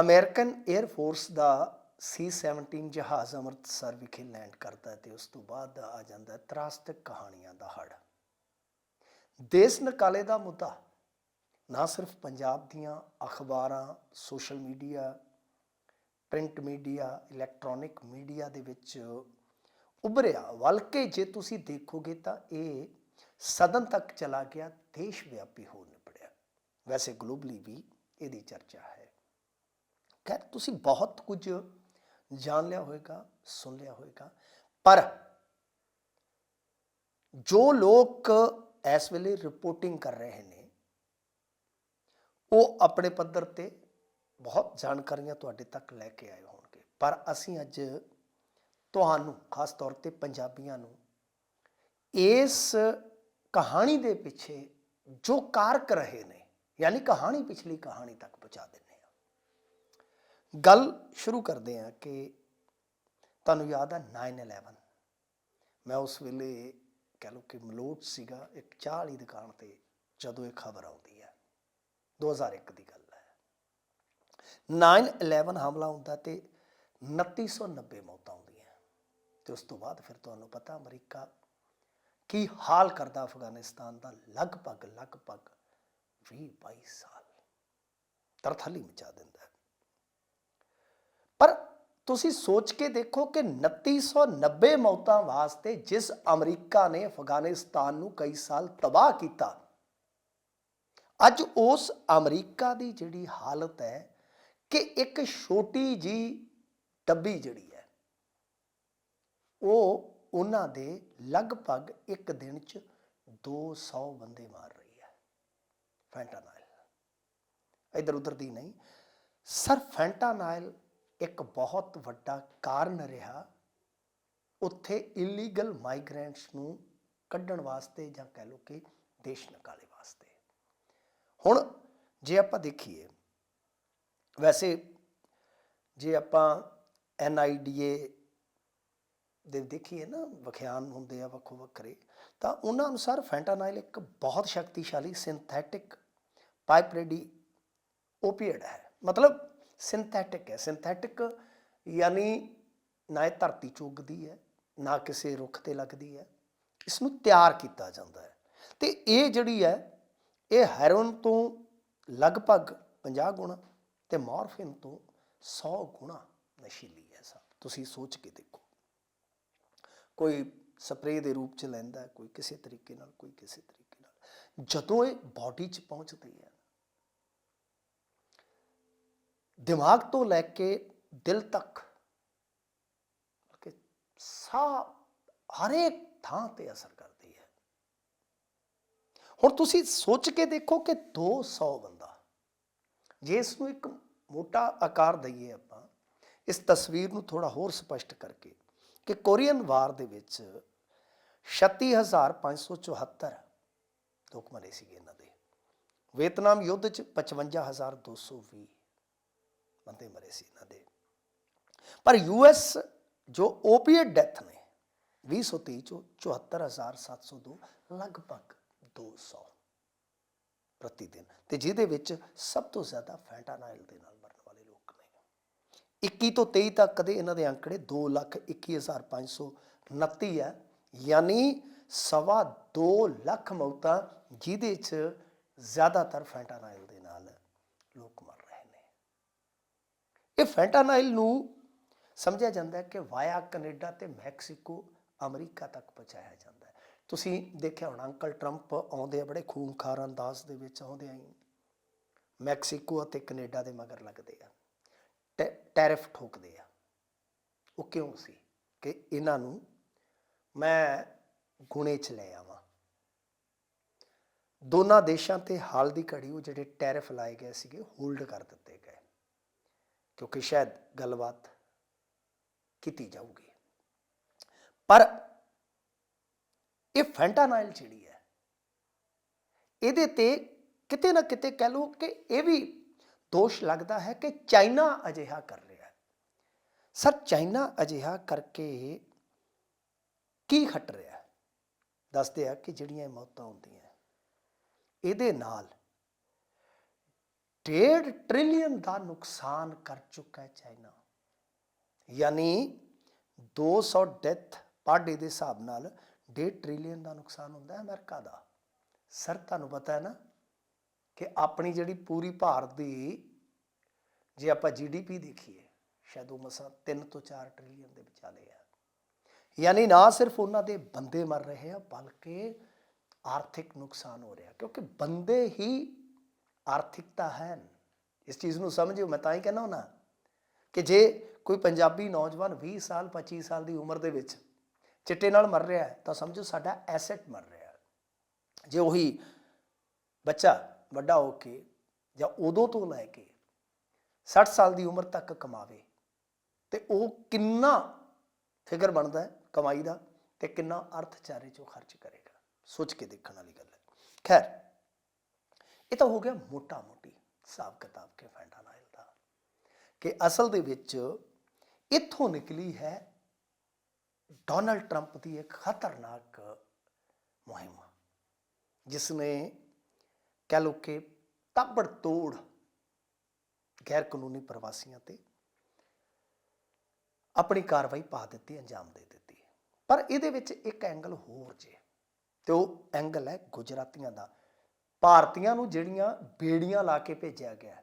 American air force ਦਾ C-17 ਜਹਾਜ਼ ਅੰਮ੍ਰਿਤਸਰ ਵਿਖੇ land ਕਰਦਾ ਹੈ ਤੇ ਉਸ ਤੋਂ ਬਾਅਦ ਆ ਜਾਂਦਾ ਹੈ ਕਹਾਣੀਆਂ ਦਾ ਹੜ ਦੇਸ਼ ਨਕਾਲੇ ਦਾ ਮੁੱਦਾ, ਨਾ ਸਿਰਫ ਪੰਜਾਬ ਦੀਆਂ ਅਖਬਾਰਾਂ social media print media electronic media ਦੇ ਵਿੱਚ ਉਭਰਿਆ, ਬਲਕਿ ਜੇ ਤੁਸੀਂ ਦੇਖੋਗੇ ਤਾਂ ਇਹ ਸਦਨ ਤੱਕ ਚਲਾ ਗਿਆ, ਦੇਸ਼ ਵਿਆਪੀ ਹੋ ਨਿਪੜਿਆ। ਵੈਸੇ ਗਲੋਬਲੀ ਵੀ ਇਹਦੀ ਚਰਚਾ ਹੈ। ਖੈਰ, ਤੁਸੀਂ ਬਹੁਤ ਕੁਝ ਜਾਣ ਲਿਆ ਹੋਵੇਗਾ ਸੁਣ ਲਿਆ ਹੋਵੇਗਾ ਪਰ ਜੋ ਲੋਕ ਇਸ ਵੇਲੇ ਰਿਪੋਰਟਿੰਗ ਕਰ ਰਹੇ ਨੇ, ਉਹ ਆਪਣੇ ਪੱਧਰ ਤੇ ਬਹੁਤ ਜਾਣਕਾਰੀਆਂ ਤੁਹਾਡੇ ਤੱਕ ਲੈ ਕੇ ਆਏ ਹੋਣਗੇ। ਪਰ ਅਸੀਂ ਅੱਜ ਤੁਹਾਨੂੰ, ਖਾਸ ਤੌਰ ਤੇ ਪੰਜਾਬੀਆਂ ਨੂੰ, ਇਸ ਕਹਾਣੀ ਦੇ ਪਿੱਛੇ ਜੋ ਕਾਰਕ ਰਹੇ ਨੇ, ਯਾਨੀ ਕਹਾਣੀ ਪਿਛਲੀ ਕਹਾਣੀ ਤੱਕ ਪਹੁੰਚਾ ਦਿੰਦੇ ਗੱਲ ਸ਼ੁਰੂ ਕਰਦੇ ਹਾਂ ਕਿ ਤੁਹਾਨੂੰ ਯਾਦ ਆ 9/11 ਮੈਂ ਉਸ ਵੇਲੇ ਕਹ ਲਓ ਕਿ ਮਲੋਟ ਸੀਗਾ, ਇੱਕ ਚਾਹ ਵਾਲੀ ਦੁਕਾਨ ਤੇ ਜਦੋਂ ਇਹ ਖਬਰ ਆਉਂਦੀ ਹੈ। 2001 ਦੀ ਗੱਲ ਹੈ। 9/11 ਹਮਲਾ ਹੁੰਦਾ ਤੇ 2990 ਮੌਤਾਂ ਹੁੰਦੀਆਂ। ਤੇ ਉਸ ਤੋਂ ਬਾਅਦ ਫਿਰ ਤੁਹਾਨੂੰ ਪਤਾ ਅਮਰੀਕਾ ਕੀ ਹਾਲ ਕਰਦਾ ਅਫਗਾਨਿਸਤਾਨ ਦਾ ਲਗਭਗ ਲਗਭਗ 20 22 ਸਾਲ। ਤਰਥਲੀ ਮਚਾ ਦਿੰਦਾ ਤੁਸੀਂ ਸੋਚ ਕੇ ਦੇਖੋ ਕਿ 2990 ਮੌਤਾਂ ਵਾਸਤੇ ਜਿਸ ਅਮਰੀਕਾ ਨੇ ਅਫਗਾਨਿਸਤਾਨ ਨੂੰ ਕਈ ਸਾਲ ਤਬਾਹ ਕੀਤਾ, ਅੱਜ ਉਸ ਅਮਰੀਕਾ ਦੀ ਜਿਹੜੀ ਹਾਲਤ ਹੈ ਕਿ ਇੱਕ ਛੋਟੀ ਜੀ ਡੱਬੀ ਜਿਹੜੀ ਹੈ, ਉਹ ਉਹਨਾਂ ਦੇ ਲਗਭਗ ਇੱਕ ਦਿਨ ਚ 200 ਬੰਦੇ ਮਾਰ ਰਹੀ ਹੈ ਫੈਂਟਾਨਾਈਲ ਇਧਰ ਉਧਰ ਦੀ ਨਹੀਂ, ਸਰ ਫੈਂਟਾਨਾਈਲ ਇੱਕ ਬਹੁਤ ਵੱਡਾ ਕਾਰਨ ਰਿਹਾ ਉੱਥੇ ਇਲੀਗਲ ਮਾਈਗ੍ਰੈਂਟਸ ਨੂੰ ਕੱਢਣ ਵਾਸਤੇ ਜਾਂ ਕਹਿ ਲਓ ਕਿ ਦੇਸ਼ ਨਿਕਾਲੇ ਵਾਸਤੇ। ਹੁਣ ਜੇ ਆਪਾਂ ਦੇਖੀਏ, ਵੈਸੇ ਜੇ ਆਪਾਂ ਐਨਆਈਡੀਏ ਦੇ ਦੇਖੀਏ ਨਾ ਵਿਖਿਆਨ ਹੁੰਦੇ ਆ ਵੱਖੋ ਵੱਖਰੇ, ਤਾਂ ਉਹਨਾਂ ਅਨੁਸਾਰ ਫੈਂਟਾਨਾਈਲ ਇੱਕ ਬਹੁਤ ਸ਼ਕਤੀਸ਼ਾਲੀ ਸਿੰਥੈਟਿਕ ਪਾਈਪਰੇਡੀ ਓਪੀਐਡ ਹੈ। ਮਤਲਬ ਸਿੰਥੈਟਿਕ ਹੈ। ਸਿੰਥੈਟਿਕ ਯਾਨੀ ਨਾ ਇਹ ਧਰਤੀ 'ਚ ਉੱਗਦੀ ਹੈ, ਨਾ ਕਿਸੇ ਰੁੱਖ ਤੇ ਲੱਗਦੀ ਹੈ। ਇਸ ਨੂੰ ਤਿਆਰ ਕੀਤਾ ਜਾਂਦਾ ਹੈ। ਤੇ ਇਹ ਜਿਹੜੀ ਹੈ, ਇਹ ਹੈਰੋਨ ਤੋਂ ਲਗਭਗ 50 ਗੁਣਾ ਤੇ ਮੋਰਫਿਨ ਤੋਂ 100 ਗੁਣਾ ਨਸ਼ੀਲੀ ਹੈ ਸਭ। ਤੁਸੀਂ ਸੋਚ ਕੇ ਦੇਖੋ। ਕੋਈ ਸਪਰੇਅ ਦੇ ਰੂਪ ਚ ਲੈਂਦਾ ਕੋਈ ਕਿਸੇ ਤਰੀਕੇ ਨਾਲ, ਕੋਈ ਕਿਸੇ ਤਰੀਕੇ ਨਾਲ। ਜਦੋਂ ਇਹ ਬਾਡੀ ਚ ਪਹੁੰਚਦੀ ਹੈ ਦਿਮਾਗ ਤੋਂ ਲੈ ਕੇ ਦਿਲ ਤੱਕ, ਕਿ ਸਾਹ ਹਰੇਕ ਥਾਂ ਤੇ ਅਸਰ ਕਰਦੀ ਹੈ। ਹੁਣ ਤੁਸੀਂ ਸੋਚ ਕੇ ਦੇਖੋ ਕਿ 200 ਬੰਦਾ, ਜੇ ਇਸ ਨੂੰ ਇੱਕ ਮੋਟਾ ਆਕਾਰ ਦਈਏ ਆਪਾਂ, ਇਸ ਤਸਵੀਰ ਨੂੰ ਥੋੜਾ ਹੋਰ ਸਪਸ਼ਟ ਕਰਕੇ ਕਿ ਕੋਰੀਅਨ ਵਾਰ ਦੇ ਵਿੱਚ 36574 ਲੋਕ ਮਰੇ ਸੀਗੇ ਇਹਨਾਂ ਦੇ। ਵੀਅਤਨਾਮ ਯੁੱਧ ਚ 55220 ਬੰਦੇ ਮਰੇ ਸੀ ਇਹਨਾਂ ਦੇ। ਪਰ ਯੂਐਸ ਜੋ ਓਪੀਐਡ ਡੈਥ ਨੇ 2023 ਚੋਂ 74702 ਲਗਭਗ 200 ਪ੍ਰਤੀ ਦਿਨ ਤੇ ਜਿਹਦੇ ਵਿੱਚ ਸਭ ਤੋਂ ਜ਼ਿਆਦਾ ਫੈਂਟਾਨਾਈਲ ਦੇ ਨਾਲ ਮਰਨ ਵਾਲੇ ਲੋਕ ਨੇ। 21 ਤੋਂ 23 ਤੱਕ ਦੇ ਇਹਨਾਂ ਦੇ ਅੰਕੜੇ 221529 ਹੈ। ਯਾਨੀ ਸਵਾ 2 ਲੱਖ ਮੌਤਾਂ, ਜਿਹਦੇ 'ਚ ਜ਼ਿਆਦਾਤਰ ਫੈਂਟਾਨਾਈਲ ਦੇ ਨਾਲ ਲੋਕ ਮਰ ਰਹੇ ਨੇ ਇਹ ਫੈਂਟਾਨਾਈਲ ਨੂੰ ਸਮਝਿਆ ਜਾਂਦਾ ਹੈ ਕਿ ਵਾਇਆ ਕੈਨੇਡਾ ਤੇ ਮੈਕਸੀਕੋ ਅਮਰੀਕਾ ਤੱਕ ਪਹੁੰਚਾਇਆ ਜਾਂਦਾ ਹੈ। ਤੁਸੀਂ ਦੇਖਿਆ ਹੋਣਾ, ਅੰਕਲ ਟਰੰਪ ਆਉਂਦੇ ਆ, ਬੜੇ ਖੂਨਖਾਰ ਅੰਦਾਜ਼ ਦੇ ਵਿੱਚ ਆਉਂਦੇ ਆ ਮੈਕਸੀਕੋ ਅਤੇ ਕੈਨੇਡਾ ਦੇ ਮਗਰ ਲੱਗਦੇ ਆ। ਟੈ- ਟੈਰਿਫ ਠੋਕਦੇ ਆ। ਉਹ ਕਿਉਂ ਸੀ? ਕਿ ਇਹਨਾਂ ਨੂੰ ਮੈਂ ਗੁਣੇ ਚ ਲੈ ਆਵਾਂ। ਦੋਨਾਂ ਦੇਸ਼ਾਂ ਤੇ ਹਾਲ ਦੀ ਘੜੀ ਉਹ ਜਿਹੜੇ ਟੈਰਿਫ ਲਾਏ ਗਏ ਸੀਗੇ, ਹੋਲਡ ਕਰ ਦਿੱਤੇ ਗਏ। ਕਿਉਂਕਿ ਸ਼ਾਇਦ ਗੱਲਬਾਤ ਕੀਤੀ ਜਾਊਗੀ। ਪਰ ਇਹ ਫੈਂਟਾਨਾਈਲ ਜਿਹੜੀ ਹੈ, ਇਹਦੇ ਤੇ ਕਿਤੇ ਨਾ ਕਿਤੇ ਕਹਿ ਲਓ ਕਿ ਇਹ ਵੀ ਦੋਸ਼ ਲੱਗਦਾ ਹੈ ਕਿ ਚਾਈਨਾ ਅਜਿਹਾ ਕਰ ਰਿਹਾ ਹੈ। ਸਰ, ਚਾਈਨਾ ਅਜਿਹਾ ਕਰਕੇ ਕੀ ਖੱਟ ਰਿਹਾ ਦੱਸਦੇ ਆ ਕਿ ਜਿਹੜੀਆਂ ਮੌਤਾਂ ਹੁੰਦੀਆਂ, ਇਹਦੇ ਨਾਲ ਡੇਢ ਟ੍ਰਿਲੀਅਨ ਦਾ ਨੁਕਸਾਨ ਕਰ ਚੁੱਕਾ ਹੈ ਚਾਈਨਾ ਯਾਨੀ 200 ਡੈਥ ਪਰ ਡੇ ਦੇ ਹਿਸਾਬ ਨਾਲ 1.5 ਟ੍ਰਿਲੀਅਨ ਦਾ ਨੁਕਸਾਨ ਹੁੰਦਾ ਹੈ ਅਮਰੀਕਾ ਦਾ ਸਰ ਤੁਹਾਨੂੰ ਪਤਾ ਹੈ ਨਾ ਕਿ ਆਪਣੀ ਜਿਹੜੀ ਪੂਰੀ ਭਾਰਤ ਦੀ ਜੇ ਆਪਾਂ ਜੀਡੀਪੀ ਦੇਖੀਏ ਸ਼ਾਇਦ ਉਹ ਮਸਾ 3 ਤੋਂ 4 ਟ੍ਰਿਲੀਅਨ ਦੇ ਵਿਚਾਲੇ ਆ ਯਾਨੀ ਨਾ ਸਿਰਫ ਉਹਨਾਂ ਦੇ ਬੰਦੇ ਮਰ ਰਹੇ ਆ ਬਲਕਿ ਆਰਥਿਕ ਨੁਕਸਾਨ ਹੋ ਰਿਹਾ ਕਿਉਂਕਿ ਬੰਦੇ ਹੀ ਆਰਥਿਕਤਾ ਹੈ ਇਸ ਚੀਜ਼ ਨੂੰ ਸਮਝਿਓ, ਮੈਂ ਤਾਂ ਹੀ ਕਹਿੰਦਾ ਨਾ ਕਿ ਜੇ ਕੋਈ ਪੰਜਾਬੀ ਨੌਜਵਾਨ 20 ਸਾਲ 25 ਸਾਲ ਦੀ ਉਮਰ ਦੇ ਵਿੱਚ ਚਿੱਟੇ ਨਾਲ ਮਰ ਰਿਹਾ ਹੈ, ਤਾਂ ਸਮਝੋ ਸਾਡਾ ਐਸੈਟ ਮਰ ਰਿਹਾ ਹੈ। ਜੇ ਉਹੀ ਬੱਚਾ ਵੱਡਾ ਹੋ ਕੇ ਜਾਂ ਉਦੋਂ ਤੋਂ ਲੈ ਕੇ 60 ਸਾਲ ਦੀ ਉਮਰ ਤੱਕ ਕਮਾਵੇ, ਤੇ ਉਹ ਕਿੰਨਾ ਫਿਕਰ ਬਣਦਾ ਹੈ ਕਮਾਈ ਦਾ ਤੇ ਕਿੰਨਾ ਅਰਥਚਾਰੇ ਚੋਂ ਖਰਚ ਕਰੇਗਾ। ਸੋਚ ਕੇ ਦੇਖਣ ਵਾਲੀ ਗੱਲ ਹੈ। ਖੈਰ ਇਹ ਤਾਂ ਹੋ ਗਿਆ ਮੋਟਾ ਮੋਟੀ ਹਿਸਾਬ ਕਿਤਾਬ ਕੇ ਫੈਂਟਾਨਾਈਲ ਦਾ ਕਿ ਅਸਲ ਦੇ ਵਿੱਚ ਇੱਥੋਂ ਨਿਕਲੀ ਹੈ ਡੋਨਲਡ ਟਰੰਪ ਦੀ ਇੱਕ ਖਤਰਨਾਕ ਮੁਹਿੰਮ ਜਿਸ ਨੇ ਕਹਿ ਲੋ ਕਿ ਤਾਬੜ ਤੋੜ ਗੈਰ ਕਾਨੂੰਨੀ ਪ੍ਰਵਾਸੀਆਂ ਤੇ ਆਪਣੀ ਕਾਰਵਾਈ ਪਾ ਦਿੱਤੀ, ਅੰਜਾਮ ਦੇ ਦਿੱਤੀ। ਪਰ ਇਹਦੇ ਵਿੱਚ ਇੱਕ ਐਂਗਲ ਹੋਰ ਜੇ, ਤੇ ਉਹ ਐਂਗਲ ਹੈ ਗੁਜਰਾਤੀਆਂ ਦਾ। ਭਾਰਤੀਆਂ ਨੂੰ ਜਿਹੜੀਆਂ ਬੇੜੀਆਂ ਲਾ ਕੇ ਭੇਜਿਆ ਗਿਆ ਹੈ,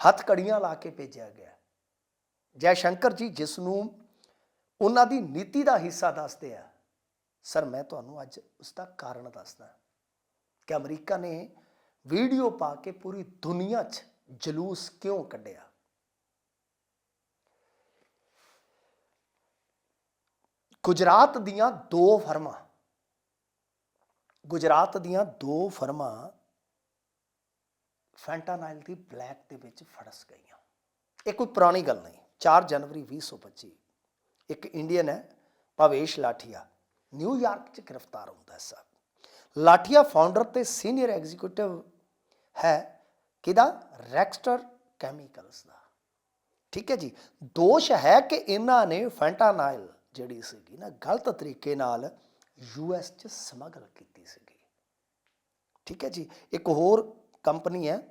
ਹੱਥ ਕੜੀਆਂ ਲਾ ਕੇ ਭੇਜਿਆ ਗਿਆ ਹੈ। ਜੈ ਸ਼ੰਕਰ ਜੀ ਜਿਸ ਨੂੰ ਉਹਨਾਂ ਦੀ ਨੀਤੀ ਦਾ ਹਿੱਸਾ ਦੱਸਦੇ ਆ ਸਰ ਮੈਂ ਤੁਹਾਨੂੰ ਅੱਜ ਉਸ ਦਾ ਕਾਰਨ ਦੱਸਦਾ ਕਿ ਅਮਰੀਕਾ ਨੇ ਵੀਡੀਓ ਪਾ ਕੇ ਪੂਰੀ ਦੁਨੀਆ 'ਚ ਜਲੂਸ ਕਿਉਂ ਕੱਢਿਆ ਗੁਜਰਾਤ ਦੀਆਂ ਦੋ ਫਰਮਾਂ ਗੁਜਰਾਤ ਦੀਆਂ ਦੋ ਫਰਮਾਂ ਫੈਂਟਾਨਾਈਲ ਦੀ ਬਲੈਕ ਦੇ ਵਿੱਚ ਫੜਸ ਗਈਆਂ। ਇਹ ਕੋਈ ਪੁਰਾਣੀ ਗੱਲ ਨਹੀਂ। 4 ਜਨਵਰੀ 2025 ਇੱਕ ਇੰਡੀਅਨ ਹੈ, ਭਵੇਸ਼ ਲਾਠੀਆ। ਨਿਊਯਾਰਕ 'ਚ ਗ੍ਰਿਫਤਾਰ ਹੁੰਦਾ ਹੈ ਸਾਹਿਬ ਲਾਠੀਆ ਫਾਊਂਡਰ ਤੇ ਸੀਨੀਅਰ ਐਗਜ਼ੀਕਿਊਟਿਵ ਹੈ ਕਿਹਦਾ? ਰੈਕਸਟਰ ਕੈਮੀਕਲਸ ਦਾ। ਠੀਕ ਹੈ ਜੀ। ਦੋਸ਼ ਹੈ ਕਿ ਇਹਨਾਂ ਨੇ ਫੈਂਟਾਨਾਈਲ ਜਿਹੜੀ ਸੀਗੀ ਨਾ, ਗਲਤ ਤਰੀਕੇ ਨਾਲ ਯੂਐਸ 'ਚ ਸਮਗਲ ਕੀਤੀ ਸੀਗੀ। ਠੀਕ ਹੈ ਜੀ? ਇੱਕ ਹੋਰ ਕੰਪਨੀ ਹੈ,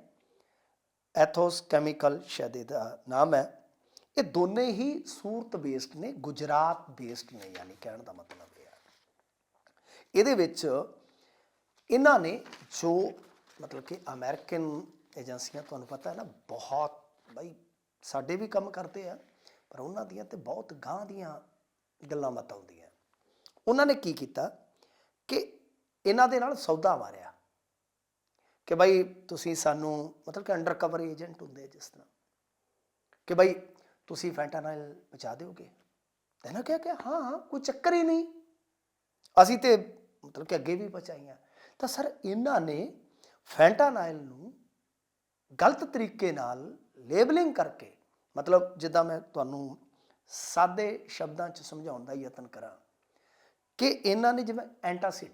ਐਥੋਸ ਕੈਮੀਕਲ ਸ਼ਾਇਦ ਇਹਦਾ ਨਾਮ ਹੈ। ਇਹ ਦੋਨੇ ਹੀ ਸੂਰਤ ਬੇਸਡ ਨੇ, ਗੁਜਰਾਤ ਬੇਸਡ ਨੇ, ਯਾਨੀ ਕਹਿਣ ਦਾ ਮਤਲਬ ਇਹ ਹੈ। ਇਹਦੇ ਵਿੱਚ ਇਹਨਾਂ ਨੇ ਜੋ ਮਤਲਬ ਕਿ ਅਮਰੀਕਨ ਏਜੰਸੀਆਂ, ਤੁਹਾਨੂੰ ਪਤਾ ਹੈ ਨਾ, ਬਹੁਤ ਬਈ ਸਾਡੇ ਵੀ ਕੰਮ ਕਰਦੇ ਆ, ਪਰ ਉਹਨਾਂ ਦੀਆਂ ਤੇ ਬਹੁਤ ਗਾਂ ਦੀਆਂ ਗੱਲਾਂ ਮਤ ਆਉਂਦੀਆਂ। ਉਹਨਾਂ ਨੇ ਕੀ ਕੀਤਾ ਕਿ ਇਹਨਾਂ ਦੇ ਨਾਲ ਸੌਦਾ ਮਾਰਿਆ ਕਿ ਭਾਈ ਤੁਸੀਂ ਸਾਨੂੰ ਮਤਲਬ ਕਿ ਅੰਡਰ ਕਵਰ ਏਜੰਟ ਹੁੰਦੇ ਜਿਸ ਤਰ੍ਹਾਂ। ਕਿ ਭਾਈ ਤੁਸੀਂ ਫੈਂਟਾਨਾਈਲ ਪਹੁੰਚਾ ਦਿਓਗੇ। ਤੇ ਨਾ ਕਿਹਾ ਕਿ ਹਾਂ ਹਾਂ, ਕੋਈ ਚੱਕਰ ਹੀ ਨਹੀਂ। ਅਸੀਂ ਤੇ ਮਤਲਬ ਕਿ ਅੱਗੇ ਵੀ ਪਹੁੰਚਾਈਆਂ। ਤਾਂ ਸਰ ਇਹਨਾਂ ਨੇ ਫੈਂਟਾਨਾਈਲ ਨੂੰ ਗਲਤ ਤਰੀਕੇ ਨਾਲ ਲੇਬਲਿੰਗ ਕਰਕੇ, ਮਤਲਬ ਜਿੱਦਾਂ ਮੈਂ ਤੁਹਾਨੂੰ ਸਾਦੇ ਸ਼ਬਦਾਂ 'ਚ ਸਮਝਾਉਣ ਦਾ ਯਤਨ ਕਰਾਂ ਕਿ ਇਹਨਾਂ ਨੇ ਜਿਵੇਂ ਐਂਟਾਸਿਡ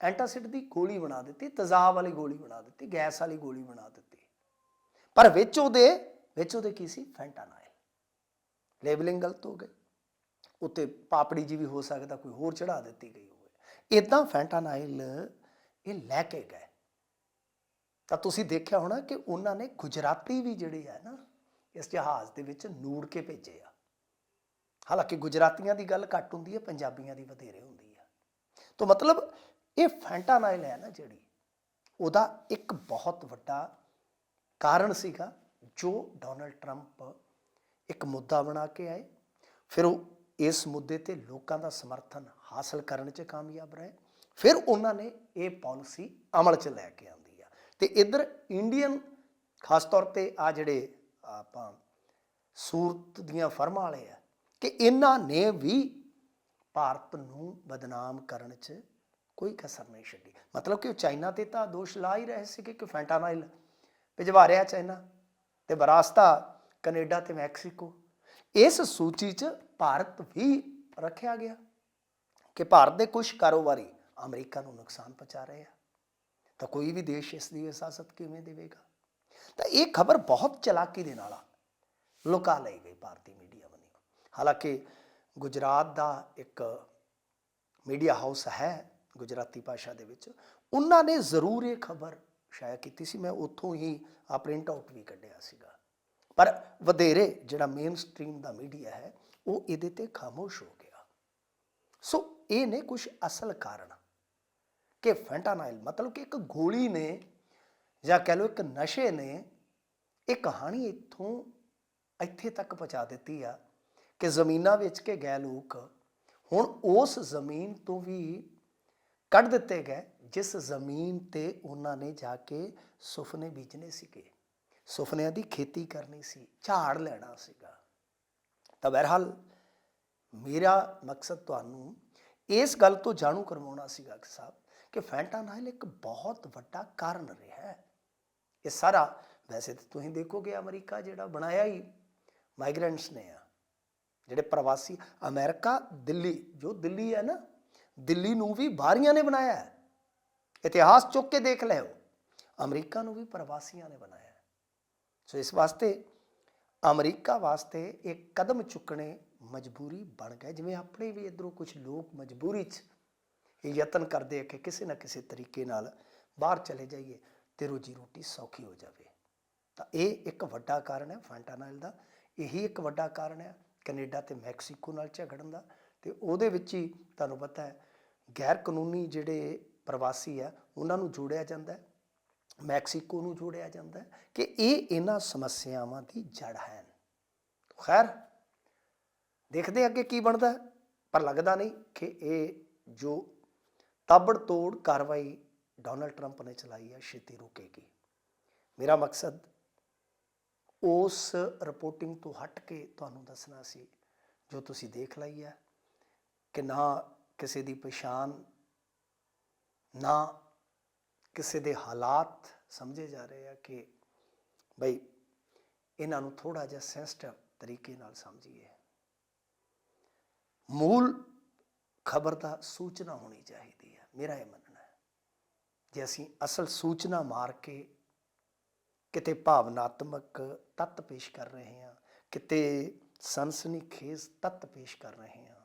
ਐਂਟਾਸਿਡ ਦੀ ਗੋਲੀ ਬਣਾ ਦਿੱਤੀ ਤਜ਼ਾਬ ਵਾਲੀ ਗੋਲੀ ਬਣਾ ਦਿੱਤੀ, ਗੈਸ ਵਾਲੀ ਗੋਲੀ ਬਣਾ ਦਿੱਤੀ। ਪਰ ਵਿੱਚ ਉਹਦੇ ਵਿੱਚ ਉਹਦੇ ਕੀ ਸੀ? ਫੈਂਟਾਨਾਈਲ ਲੇਬਲਿੰਗ ਗਲਤ ਹੋ ਗਈ। ਉੱਤੇ ਪਾਪੜੀ ਜੀ ਵੀ ਹੋ ਸਕਦਾ, ਕੋਈ ਹੋਰ ਚੜਾ ਦਿੱਤੀ ਗਈ ਹੋਵੇ। ਇਦਾਂ ਫੈਂਟਾਨਾਈਲ ਇਹ ਲੈ ਕੇ ਗਏ। ਤਾਂ ਤੁਸੀਂ ਦੇਖਿਆ ਹੋਣਾ ਕਿ ਉਹਨਾਂ ਨੇ ਗੁਜਰਾਤੀ ਵੀ ਜਿਹੜੇ ਆ ਨਾ, ਇਸ ਜਹਾਜ਼ ਦੇ ਵਿੱਚ ਨੂੜ ਕੇ ਭੇਜੇ ਆ। ਹਾਲਾਂਕਿ ਗੁਜਰਾਤੀਆਂ ਦੀ ਗੱਲ ਘੱਟ ਹੁੰਦੀ ਹੈ, ਪੰਜਾਬੀਆਂ ਦੀ ਵਧੇਰੇ ਹੁੰਦੀ ਤਾਂ ਮਤਲਬ ਇਹ ਫੈਂਟਾਨਾਈਲ ਹੈ ਨਾ ਜਿਹੜੀ, ਉਹਦਾ ਇੱਕ ਬਹੁਤ ਵੱਡਾ ਕਾਰਨ ਸੀਗਾ ਜੋ ਡੋਨਲਡ ਟਰੰਪ ਇੱਕ ਮੁੱਦਾ ਬਣਾ ਕੇ ਆਏ। ਫਿਰ ਉਹ ਇਸ ਮੁੱਦੇ ਤੇ ਲੋਕਾਂ ਦਾ ਸਮਰਥਨ ਹਾਸਲ ਕਰਨ 'ਚ ਕਾਮਯਾਬ ਰਹੇ। ਫਿਰ ਉਹਨਾਂ ਨੇ ਇਹ ਪਾਲਿਸੀ ਅਮਲ 'ਚ ਲੈ ਕੇ ਆਂਦੀ ਆ। ਤੇ ਇੱਧਰ ਇੰਡੀਅਨ ਖਾਸ ਤੌਰ ਤੇ ਆ ਜਿਹੜੇ ਆਪਾਂ ਸੂਰਤ ਦੀਆਂ ਫਰਮਾਂ ਵਾਲੇ ਆ ਕਿ ਇਹਨਾਂ ਨੇ ਵੀ ਭਾਰਤ ਨੂੰ ਬਦਨਾਮ ਕਰਨ 'ਚ ਕੋਈ ਕਸਰ ਨਹੀਂ ਛੱਡੀ। ਮਤਲਬ ਕਿ ਉਹ ਚਾਈਨਾ ਤੇ ਤਾਂ ਦੋਸ਼ ਲਾ ਹੀ ਰਹੇ ਸੀ ਕਿ ਫੈਂਟਾਨਾਈਲ ਭਿਜਵਾ ਰਿਹਾ ਚਾਈਨਾ ਤੇ ਬਰਾਸਤਾ ਕੈਨੇਡਾ ਤੇ ਮੈਕਸੀਕੋ। ਇਸ ਸੂਚੀ 'ਚ ਭਾਰਤ ਵੀ ਰੱਖਿਆ ਗਿਆ ਕਿ ਭਾਰਤ ਦੇ ਕੁਝ ਕਾਰੋਬਾਰੀ ਅਮਰੀਕਾ ਨੂੰ ਨੁਕਸਾਨ ਪਹੁੰਚਾ ਰਹੇ ਆ। ਤਾਂ ਕੋਈ ਵੀ ਦੇਸ਼ ਇਸ ਦੀ ਇਜਾਜ਼ਤ ਕਿਵੇਂ ਦੇਵੇਗਾ? ਤਾਂ ਇਹ ਖਬਰ ਬਹੁਤ ਚਲਾਕੀ ਦੇ ਨਾਲ ਆ ਲੁਕਾ ਲਈ ਗਈ ਭਾਰਤੀ ਮੀਡੀਆ ਵੱਲੋਂ। ਹਾਲਾਂਕਿ ਗੁਜਰਾਤ ਦਾ ਇੱਕ ਮੀਡੀਆ ਹਾਊਸ ਹੈ ਗੁਜਰਾਤੀ ਭਾਸ਼ਾ ਦੇ ਵਿੱਚ। ਉਹਨਾਂ ਨੇ ਜ਼ਰੂਰ ਇਹ ਖਬਰ ਸ਼ਾਇਆ ਕੀਤੀ ਸੀ, ਮੈਂ ਉੱਥੋਂ ਹੀ ਆ ਪ੍ਰਿੰਟ ਆਊਟ ਵੀ ਕੱਢਿਆ ਸੀਗਾ। ਪਰ ਵਧੇਰੇ ਜਿਹੜਾ ਮੇਨ ਸਟ੍ਰੀਮ ਦਾ ਮੀਡੀਆ ਹੈ, ਉਹ ਇਹਦੇ ਤੇ ਖਾਮੋਸ਼ ਹੋ ਗਿਆ। ਸੋ ਇਹ ਨੇ ਕੁਝ ਅਸਲ ਕਾਰਨ ਕਿ ਫੈਂਟਾਨਾਈਲ ਮਤਲਬ ਕਿ ਇੱਕ ਗੋਲੀ ਨੇ ਜਾਂ ਕਹਿ ਲਓ ਇੱਕ ਨਸ਼ੇ ਨੇ, ਇਹ ਕਹਾਣੀ ਇੱਥੋਂ ਇੱਥੇ ਤੱਕ ਪਹੁੰਚਾ ਦਿੱਤੀ ਆ। ਕਿ ਜ਼ਮੀਨਾਂ ਵੇਚ ਕੇ ਗਏ ਲੋਕ, ਹੁਣ ਉਸ ਜ਼ਮੀਨ ਤੋਂ ਵੀ ਕੱਢ ਦਿੱਤੇ ਗਏ, ਜਿਸ ਜ਼ਮੀਨ ਤੇ ਉਹਨਾਂ ਨੇ ਜਾ ਕੇ ਸੁਪਨੇ ਬੀਜਣੇ ਸੀਗੇ। ਸੁਪਨਿਆਂ ਦੀ ਖੇਤੀ ਕਰਨੀ ਸੀ, ਝਾੜ ਲੈਣਾ ਸੀਗਾ। ਤਾਂ ਬਹਰਹਾਲ ਮੇਰਾ ਮਕਸਦ ਤੁਹਾਨੂੰ ਇਸ ਗੱਲ ਤੋਂ ਜਾਣੂ ਕਰਵਾਉਣਾ ਸੀਗਾ ਕਿ ਸਾਹਿਬ, ਕਿ ਫੈਂਟਾਨਾਈਲ ਇੱਕ ਬਹੁਤ ਵੱਡਾ ਕਾਰਨ ਰਿਹਾ ਹੈ। ਇਹ ਸਾਰਾ ਵੈਸੇ ਤਾਂ ਤੁਸੀਂ ਦੇਖੋਗੇ ਅਮਰੀਕਾ ਜਿਹੜਾ ਬਣਾਇਆ ਹੀ ਮਾਈਗ੍ਰੈਂਟਸ ਨੇ ਆ। ਜਿਹੜੇ ਪ੍ਰਵਾਸੀ ਅਮਰੀਕਾ, ਦਿੱਲੀ, ਜੋ ਦਿੱਲੀ ਹੈ ਨਾ, ਦਿੱਲੀ ਨੂੰ ਵੀ ਬਾਹਰੀਆਂ ਨੇ ਬਣਾਇਆ ਹੈ। ਇਤਿਹਾਸ ਚੁੱਕ ਕੇ ਦੇਖ ਲਿਓ ਅਮਰੀਕਾ ਨੂੰ ਵੀ ਪ੍ਰਵਾਸੀਆਂ ਨੇ ਬਣਾਇਆ ਹੈ। ਸੋ ਇਸ ਵਾਸਤੇ ਅਮਰੀਕਾ ਵਾਸਤੇ ਇਹ ਕਦਮ ਚੁੱਕਣੇ ਮਜਬੂਰੀ ਬਣ ਗਏ। ਜਿਵੇਂ ਆਪਣੇ ਵੀ ਇਧਰੋਂ ਕੁਝ ਲੋਕ ਮਜਬੂਰੀ 'ਚ ਇਹ ਯਤਨ ਕਰਦੇ ਆ ਕਿ ਕਿਸੇ ਨਾ ਕਿਸੇ ਤਰੀਕੇ ਨਾਲ ਬਾਹਰ ਚਲੇ ਜਾਈਏ ਤੇ ਰੋਜੀ ਰੋਟੀ ਸੌਖੀ ਹੋ ਜਾਵੇ। ਤਾਂ ਇਹ ਇੱਕ ਵੱਡਾ ਕਾਰਨ ਹੈ ਫੈਂਟਾਨਾਈਲ ਦਾ। ਇਹੀ ਇੱਕ ਵੱਡਾ ਕਾਰਨ ਹੈ ਕੈਨੇਡਾ ਤੇ ਮੈਕਸੀਕੋ ਨਾਲ ਝਗੜਨ ਦਾ ਤੇ ਉਹਦੇ ਵਿੱਚ ਹੀ ਤੁਹਾਨੂੰ ਪਤਾ ਹੈ ਗੈਰ ਕਾਨੂੰਨੀ ਜਿਹੜੇ ਪ੍ਰਵਾਸੀ ਆ, ਉਹਨਾਂ ਨੂੰ ਜੋੜਿਆ ਜਾਂਦਾ ਹੈ, ਮੈਕਸੀਕੋ ਨੂੰ ਜੋੜਿਆ ਜਾਂਦਾ ਹੈ ਕਿ ਇਹ ਇਹਨਾਂ ਸਮੱਸਿਆਵਾਂ ਦੀ ਜੜ ਹੈ ਖੈਰ, ਦੇਖਦੇ ਅੱਗੇ ਕੀ ਬਣਦਾ ਪਰ ਲੱਗਦਾ ਨਹੀਂ ਕਿ ਇਹ ਜੋ ਤਾਬੜਤੋੜ ਕਾਰਵਾਈ ਡੋਨਲਡ ਟਰੰਪ ਨੇ ਚਲਾਈ ਹੈ, ਛੇਤੀ ਰੁਕੇਗੀ। ਮੇਰਾ ਮਕਸਦ ਉਸ ਰਿਪੋਰਟਿੰਗ ਤੋਂ ਹਟ ਕੇ ਤੁਹਾਨੂੰ ਦੱਸਣਾ ਸੀ, ਜੋ ਤੁਸੀਂ ਦੇਖ ਲਈ ਹੈ, ਕਿ ਨਾ ਕਿਸੇ ਦੀ ਪਛਾਣ, ਨਾ ਕਿਸੇ ਦੇ ਹਾਲਾਤ ਸਮਝੇ ਜਾ ਰਹੇ ਆ ਕਿ ਬਈ ਇਹਨਾਂ ਨੂੰ ਥੋੜਾ ਜਿਹਾ ਸੈਂਸਿਟਿਵ ਤਰੀਕੇ ਨਾਲ ਸਮਝੀਏ। ਮੂਲ ਖਬਰ ਦਾ ਸੂਚਨਾ ਹੋਣੀ ਚਾਹੀਦੀ ਹੈ, ਮੇਰਾ ਇਹ ਮੰਨਣਾ ਹੈ। ਜੇ ਅਸੀਂ ਅਸਲ ਸੂਚਨਾ ਮਾਰ ਕੇ ਕਿਤੇ ਭਾਵਨਾਤਮਕ ਤੱਤ ਪੇਸ਼ ਕਰ ਰਹੇ ਹਾਂ, ਕਿਤੇ ਸਨਸਨੀਖੇਜ਼ ਤੱਤ ਪੇਸ਼ ਕਰ ਰਹੇ ਹਾਂ।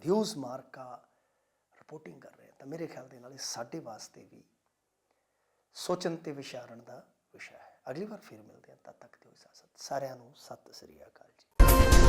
ਵਿਊਜ਼ ਮਾਰਕਾ ਰਿਪੋਰਟਿੰਗ ਕਰ ਰਹੇ ਹਾਂ। ਤਾਂ ਮੇਰੇ ਖਿਆਲ ਦੇ ਨਾਲ ਇਹ ਸਾਡੇ ਵਾਸਤੇ ਵੀ ਸੋਚਣ ਤੇ ਵਿਚਾਰਨ ਦਾ ਵਿਸ਼ਾ ਹੈ। ਅਗਲੀ ਵਾਰ ਫਿਰ ਮਿਲਦੇ ਹਾਂ। ਤਦ ਤੱਕ ਦਿਓ ਇਜਾਜ਼ਤ। ਸਾਰਿਆਂ ਨੂੰ ਸਤਿ ਸ੍ਰੀ ਅਕਾਲ ਜੀ।